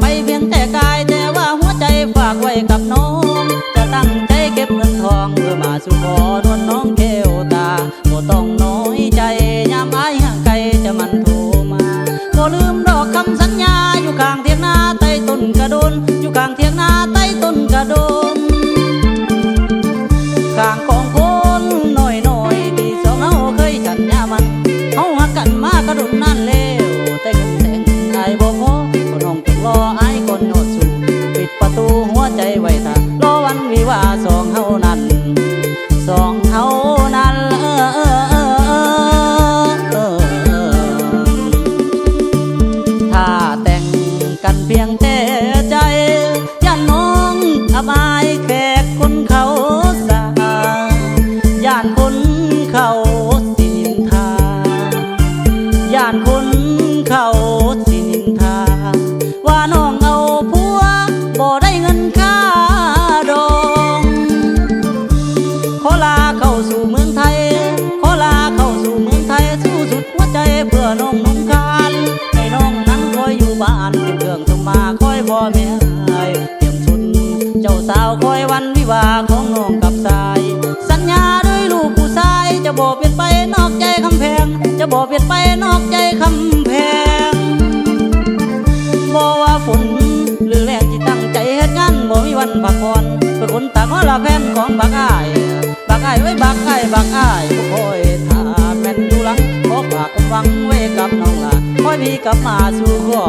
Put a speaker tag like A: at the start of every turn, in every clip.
A: ไปเพียงแต่กายแต่ว่าหัวใจฝากไว้กับน้อง จะตั้งใจเก็บเงินทองเพื่อมาสู่ขอนวลน้องแก้วตาบ่ต้องน้อยใจยามอายห่างไกลจะมันโทรมาบ่ลืมดอกคำสัญญาอยู่ข้างเทียงนาใต้ต้นกระโดนอยู่ข้างเทียงนาใต้ต้นกระโดนข้างก คอยพ่อแม่เตรียมชุดเจ้าสาวคอยวันวิวาของน้องกับสาย สัญญาด้วยลูกผู้ชาย จะบอกเปลี่ยนไปนอกใจคำแพง จะบอกเปลี่ยนไปนอกใจคำแพงบ่ว่าฝนหรือแรงที่ตั้งใจเฮ็ดงานบ่มีวันพักผ่อนเพื่อคนตากอละแฟนของบักอ้ายบักอ้ายไว้บักอ้ายบักอ้ายผู้คอยท่าแม่นอยู่หลังขอฝากความหวังไว้กับน้องล่ะคอยพี่กลับมาสู่ขอ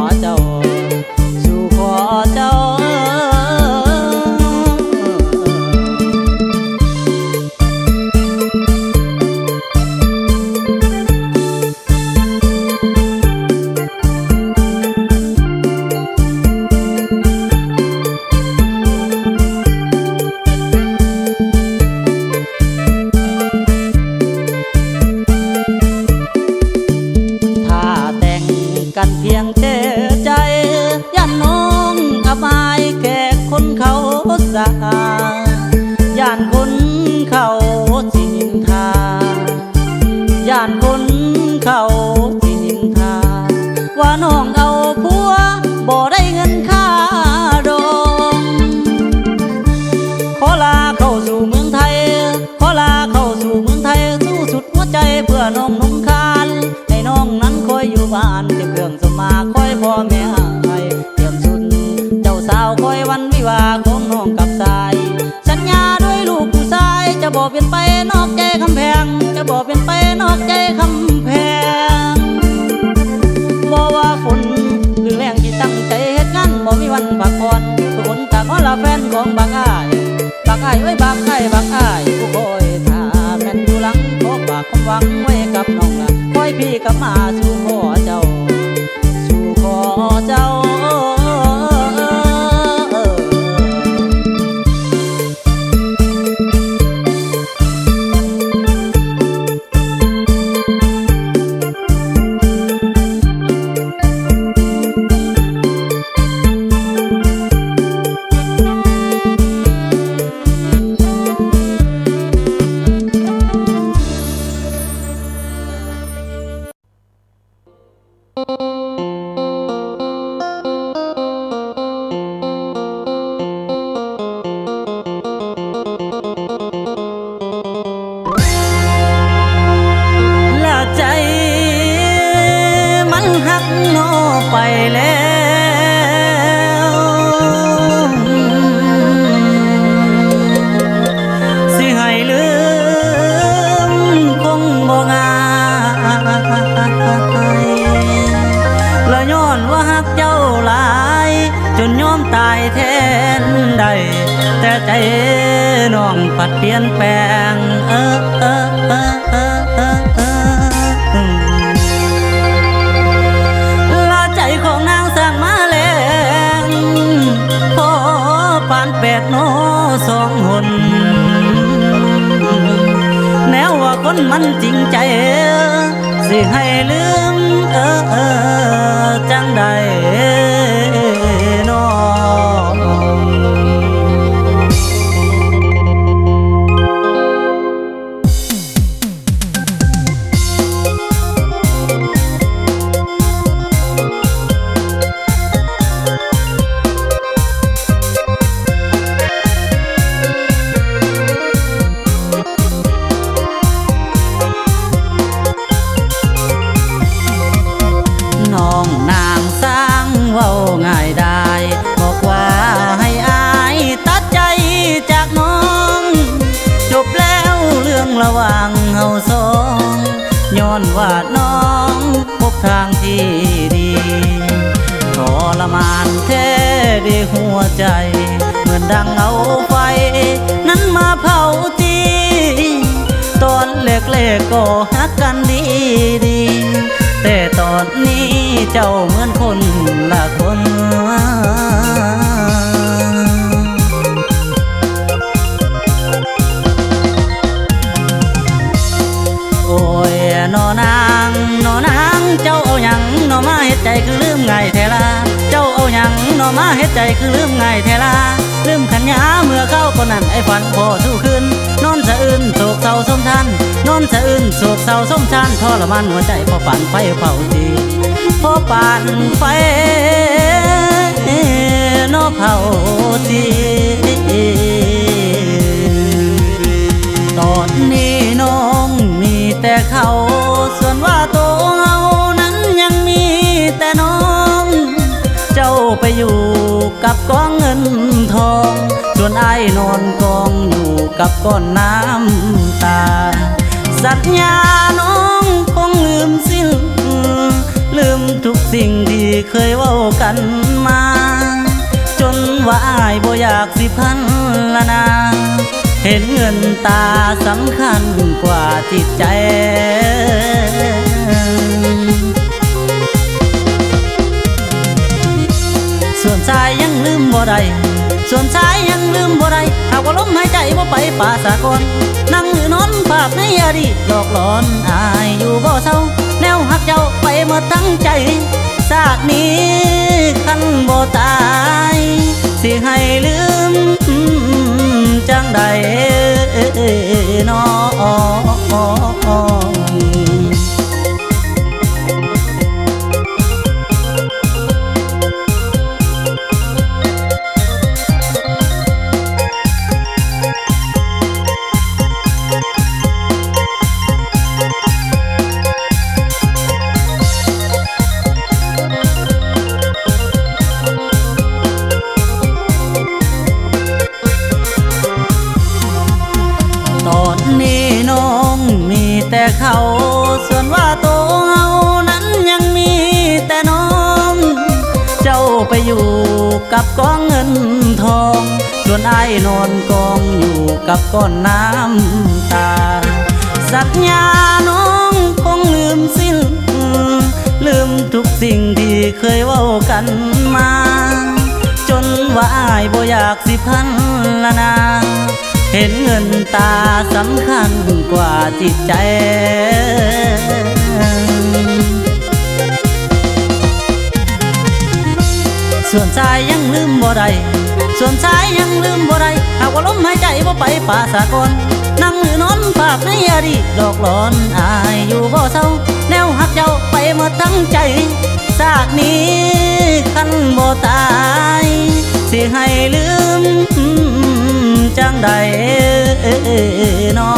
A: สาย่านคนเขาสินินทา ย่านคนเขาสินินทา ว่าน้องเอาผัวบ่ได้เงินค่าดองขอลาเข้าสู่เมืองไทย ขอลาเข้าสู่เมืองไทย สู้สุดหัวใจเพื่อน้องนุ่งคานให้น้องนั้นคอยอยู่บ้านเก็บเครื่องสมาคอยพ่อแม่ให้เตรียมชุดเจ้าสาวคอยวันวิวา จะบอกเปลี่ยนไปนอกใจคำแพง จะบอกเปลี่ยนไปนอกใจคำแพง ไปแล้วสิให้ลืมคงบ่ง่ายละย้อนว่าหักเจ้าหลาย จนยอมตายแทนได้แต่ใจน้องปัดเปลี่ยนแปลงเออเออเออานแปดโนสองหนแนวว่าคนมันจริงใจ สิให้ลืมเออเออจังใด ดีหัวใจ เหมือนดังเอาไฟ นั้นมาเผาจีตอนเล็กๆก็ฮักกันดีดีแต่ตอนนี้เจ้าเหมือนคนละคนโอ้ยนอนางนอนางเจ้าเอาหยังนอมาเฮ็ดใจคือลืมไงแทล่ะ เฮ็ดใจคือลืมไงายแทล่ะลืมขันยาเมื่อเข้าคนนั้นไอ้ฝันพอสู้คืนนอนสะอื้นโศกเศร้าสมทันนอนสะอื้นโศกเศร้าสมชันทรมานหัวใจพอปั่นไฟเผาจีพอปั่นไฟนอเผาจีตอนนี้น้องมีแต่เขาส่วนว่าตัว กับกองเงินทองส่วนไอ้นอนกองอยู่กับก้อนน้ำตา สัญญาน้องคงลืมสิ้น ลืมทุกสิ่งที่เคยเว้ากันมา จนว่าอายบ่อยากสิพันละนา เห็นเงินตาสำคัญกว่าจิตใจส่วนชายยัง ลืมบ่ได้ส่วนชายยังลืมบ่ได้หากว่าลมหายใจบ่ไปป่าสากลนั่งหรือนอนภาพในอดีตหลอกหลอนอายอยู่บ่เศร้าแนวหักเจ้าไปหมดทั้งใจชาตินี้คันบ่ตายสิให้ลืมจังใดนอต กับกองเงินทอง ส่วนไอ้นอนกองอยู่กับก้อนน้ำตา สัญญาน้องคงลืมสิ้น ลืมทุกสิ่งที่เคยเว้ากันมา จนว่าอายบ่อยากสิพันละนา เห็นเงินตาสำคัญกว่าจิตใจ ส่วนชายยังลืมบ่ได้หากว่าลมหายใจบ่ไปป่าสากลนั่งหรือนอนภาพในอดีตหลอกหลอนอายอยู่บ่เศร้าแนวหักเจ้าไปหมดทั้งใจชาตินี้คันบ่ตาย สิให้ลืมจังใดนอ